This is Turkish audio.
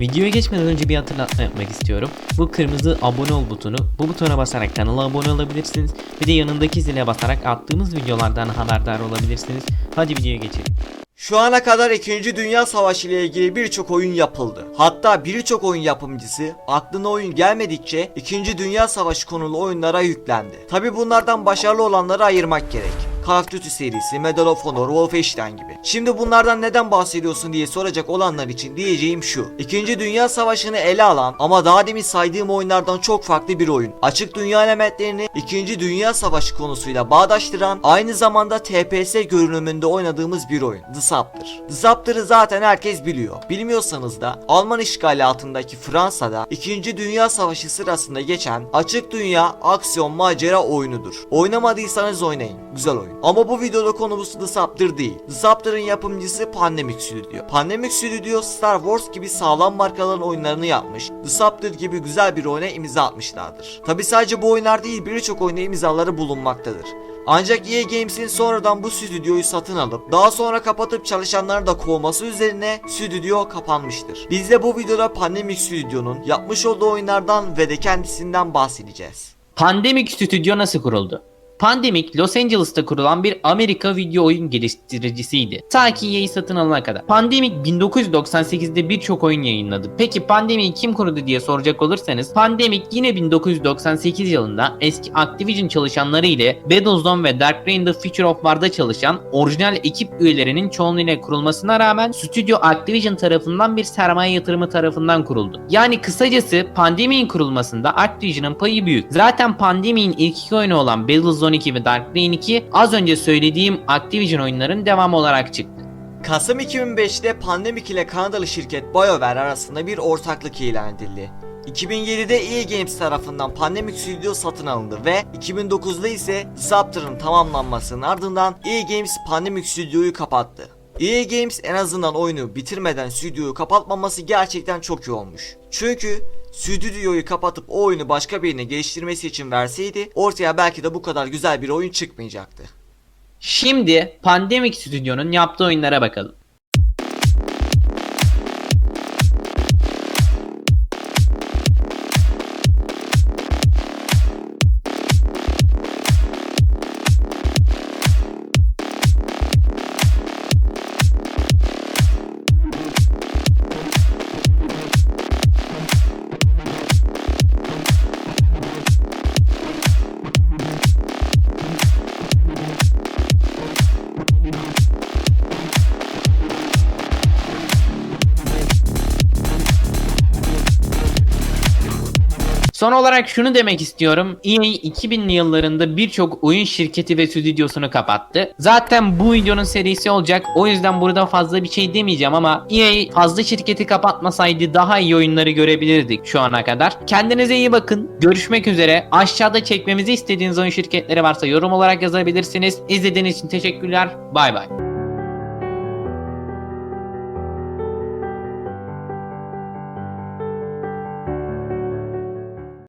Videoya geçmeden önce bir hatırlatma yapmak istiyorum. Bu kırmızı abone ol butonu. Bu butona basarak kanala abone olabilirsiniz. Bir de yanındaki zile basarak attığımız videolardan haberdar olabilirsiniz. Hadi videoya geçelim. Şu ana kadar 2. Dünya Savaşı ile ilgili birçok oyun yapıldı. Hatta birçok oyun yapımcısı aklına oyun gelmedikçe 2. Dünya Savaşı konulu oyunlara yüklendi. Tabi bunlardan başarılı olanları ayırmak gerek. Call of Duty serisi, Medal of Honor, Wolfenstein gibi. Şimdi bunlardan neden bahsediyorsun diye soracak olanlar için diyeceğim şu. 2. Dünya Savaşı'nı ele alan ama daha demin saydığım oyunlardan çok farklı bir oyun. Açık dünya elementlerini 2. Dünya Savaşı konusuyla bağdaştıran aynı zamanda TPS görünümünde oynadığımız bir oyun. The Subter. The Subter'ı zaten herkes biliyor. Bilmiyorsanız da Alman işgali altındaki Fransa'da 2. Dünya Savaşı sırasında geçen açık dünya aksiyon macera oyunudur. Oynamadıysanız oynayın. Güzel oyun. Ama bu videoda konumuz The Subter değil. The Subter'ın yapımcısı Pandemic Studio. Pandemic Studio Star Wars gibi sağlam markaların oyunlarını yapmış. The Subter gibi güzel bir oyuna imza atmışlardır. Tabi sadece bu oyunlar değil birçok oyuna imzaları bulunmaktadır. Ancak EA Games'in sonradan bu stüdyoyu satın alıp daha sonra kapatıp çalışanları da kovması üzerine stüdyo kapanmıştır. Biz de bu videoda Pandemic Studio'nun yapmış olduğu oyunlardan ve de kendisinden bahsedeceğiz. Pandemic Studio nasıl kuruldu? Pandemic, Los Angeles'ta kurulan bir Amerika video oyun geliştiricisiydi. Ta ki EA'yi satın alana kadar. Pandemic 1998'de birçok oyun yayınladı. Peki Pandemic'i kim kurdu diye soracak olursanız, Pandemic yine 1998 yılında eski Activision çalışanları ile Battlezone ve Dark Reign The Future of War'da çalışan orijinal ekip üyelerinin çoğunluğuyla kurulmasına rağmen stüdyo Activision tarafından bir sermaye yatırımı tarafından kuruldu. Yani kısacası Pandemic'in kurulmasında Activision'ın payı büyük. Zaten Pandemic'in ilk iki oyunu olan Battlezone 2 ve Dark Reign 2 az önce söylediğim Activision oyunların devamı olarak çıktı. Kasım 2005'te Pandemic ile Kanadalı şirket BioWare arasında bir ortaklık ilan edildi. 2007'de EA Games tarafından Pandemic Studio satın alındı ve 2009'da ise Subter'ın tamamlanmasının ardından EA Games Pandemic Studio'yu kapattı. EA Games en azından oyunu bitirmeden stüdyoyu kapatmaması gerçekten çok iyi olmuş. Çünkü stüdyoyu kapatıp o oyunu başka birine geliştirmesi için verseydi ortaya belki de bu kadar güzel bir oyun çıkmayacaktı. Şimdi Pandemic Studio'nun yaptığı oyunlara bakalım. Son olarak şunu demek istiyorum. EA 2000'li yıllarında birçok oyun şirketi ve stüdyosunu kapattı. Zaten bu videonun serisi olacak. O yüzden burada fazla bir şey demeyeceğim ama EA fazla şirketi kapatmasaydı daha iyi oyunları görebilirdik şu ana kadar. Kendinize iyi bakın. Görüşmek üzere. Aşağıda çekmemizi istediğiniz oyun şirketleri varsa yorum olarak yazabilirsiniz. İzlediğiniz için teşekkürler. Bay bay.